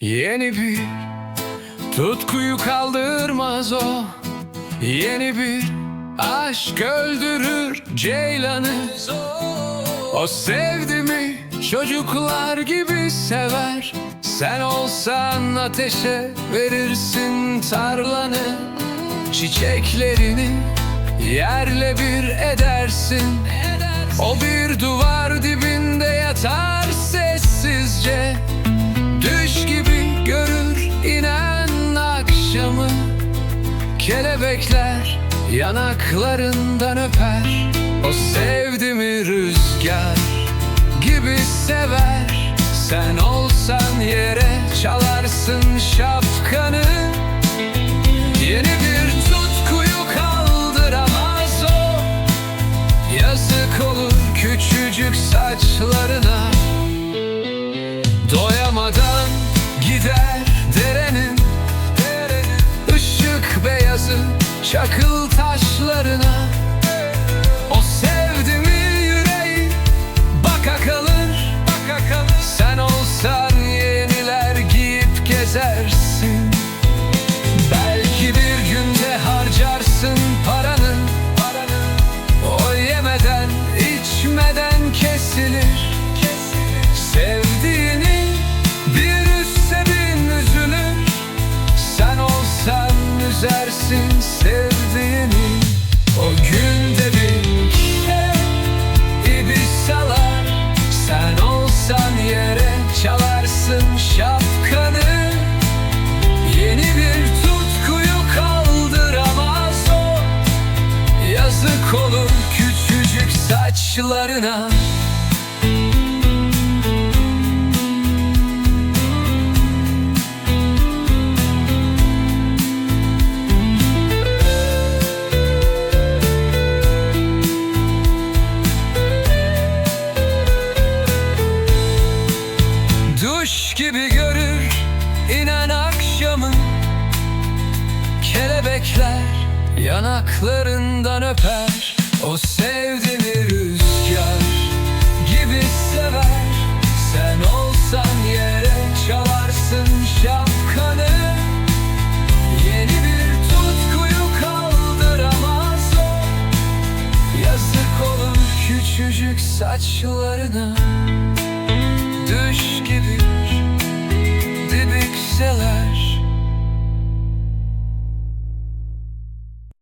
Yeni bir tutkuyu kaldırmaz o. Yeni bir aşk öldürür ceylanı. O sevdi mi çocuklar gibi sever. Sen olsan ateşe verirsin tarlanı. Çiçeklerini yerle bir edersin. O bir duvar dibinde yatar akşamı Kelebekler yanaklarından öper. O sevdi mi rüzgar gibi sever. Sen olsan yere çalarsın şapkanı. Yeni bir tutkuyu kaldıramaz o. Yazık olur küçücük saçlarına beyazı çakıl taşlarına. O sevdi mi yüreği? Baka kalır baka kalır. Sen olsan yeniler giyip gezersin saçlarına Duş gibi görür inen akşamın Kelebekler yanaklarından öper O sevdi mi rüzgar saçlarına Düş gibi dibikseler